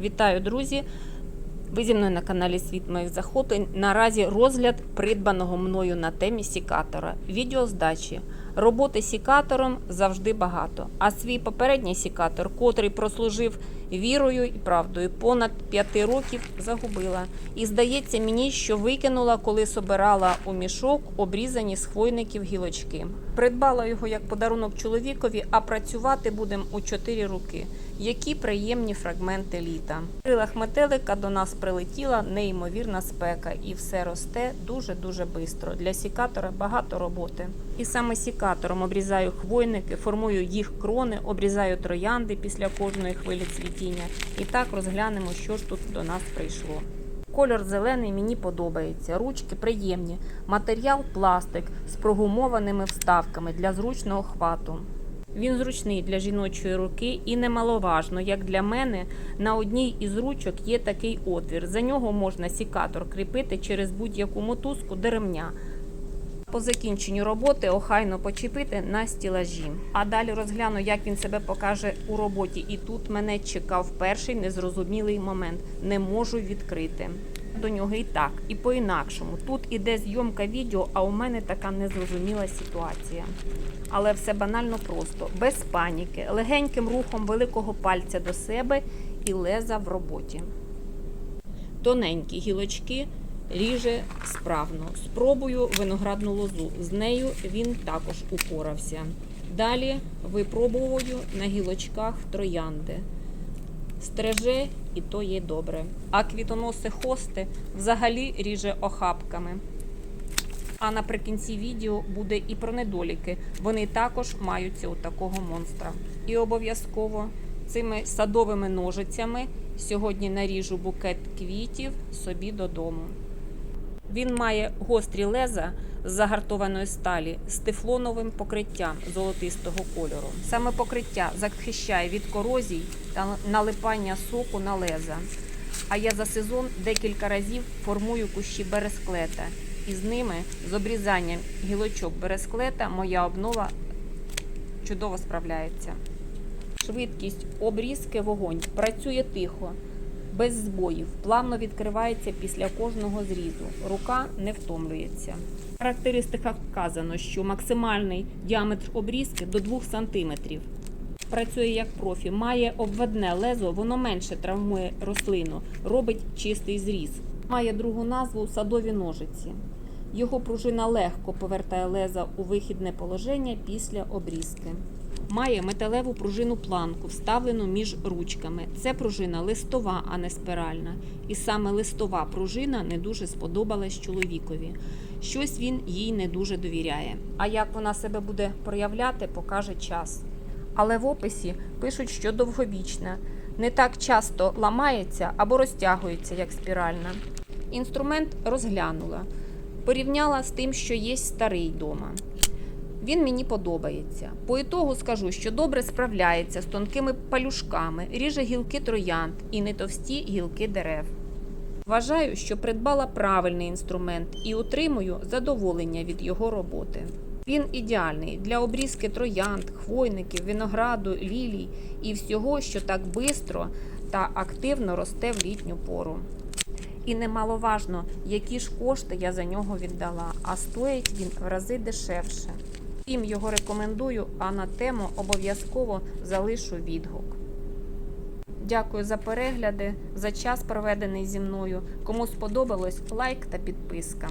Вітаю, друзі! Ви зі мною на каналі Світ моїх захоплень. Наразі розгляд придбаного мною на темі сікатора. Відео здачі. Роботи сікатором завжди багато. А свій попередній сікатор, котрий прослужив вірою і правдою понад 5 років, загубила. І здається мені, що викинула, коли собирала у мішок обрізані з хвойників гілочки. Придбала його як подарунок чоловікові, а працювати будемо у 4 роки. Які приємні фрагменти літа. В крилах метелика до нас прилетіла неймовірна спека, і все росте дуже-дуже швидко. Для сікатора багато роботи. І саме сікатором обрізаю хвойники, формую їх крони, обрізаю троянди після кожної хвилі цвітіння. І так розглянемо, що ж тут до нас прийшло. Кольор зелений мені подобається, ручки приємні, матеріал пластик з прогумованими вставками для зручного хвату. Він зручний для жіночої руки і немаловажно, як для мене, на одній із ручок є такий отвір. За нього можна сікатор кріпити через будь-яку мотузку до ремня. По закінченню роботи охайно почепити на стілажі. А далі розгляну, як він себе покаже у роботі. І тут мене чекав перший незрозумілий момент. Не можу відкрити. До нього і так, і по-інакшому. Тут іде зйомка відео, а у мене така незрозуміла ситуація. Але все банально просто, без паніки, легеньким рухом великого пальця до себе і леза в роботі. Тоненькі гілочки ріже справно. Спробую виноградну лозу. З нею він також упорався. Далі випробую на гілочках троянди. Стреже і то є добре. А квітоноси хости взагалі ріже охапками. А наприкінці відео буде і про недоліки. Вони також маються у такого монстра. І обов'язково цими садовими ножицями сьогодні наріжу букет квітів собі додому. Він має гострі леза з загартованої сталі з тефлоновим покриттям золотистого кольору. Саме покриття захищає від корозій та налипання соку на леза. А я за сезон декілька разів формую кущі бересклета. І з ними, з обрізанням гілочок бересклета, моя обнова чудово справляється. Швидкість обрізки вогонь працює тихо, без збоїв, плавно відкривається після кожного зрізу. Рука не втомлюється. В характеристиках вказано, що максимальний діаметр обрізки до 2 см. Працює як профі, має обведне лезо, воно менше травмує рослину, робить чистий зріз. Має другу назву садові ножиці. Його пружина легко повертає леза у вихідне положення після обрізки. Має металеву пружину планку, вставлену між ручками. Це пружина листова, а не спиральна. І саме листова пружина не дуже сподобалась чоловікові. Щось він їй не дуже довіряє. А як вона себе буде проявляти, покаже час. Але в описі пишуть, що довговічна, не так часто ламається або розтягується, як спіральна. Інструмент розглянула, порівняла з тим, що є старий дома. Він мені подобається. По ітогу скажу, що добре справляється з тонкими палюшками, ріже гілки троянд і не товсті гілки дерев. Вважаю, що придбала правильний інструмент і отримую задоволення від його роботи. Він ідеальний для обрізки троянд, хвойників, винограду, лілій і всього, що так бистро та активно росте в літню пору. І немаловажно, які ж кошти я за нього віддала, а стоїть він в рази дешевше. Всім його рекомендую, а на тему обов'язково залишу відгук. Дякую за перегляди, за час проведений зі мною. Кому сподобалось, лайк та підписка.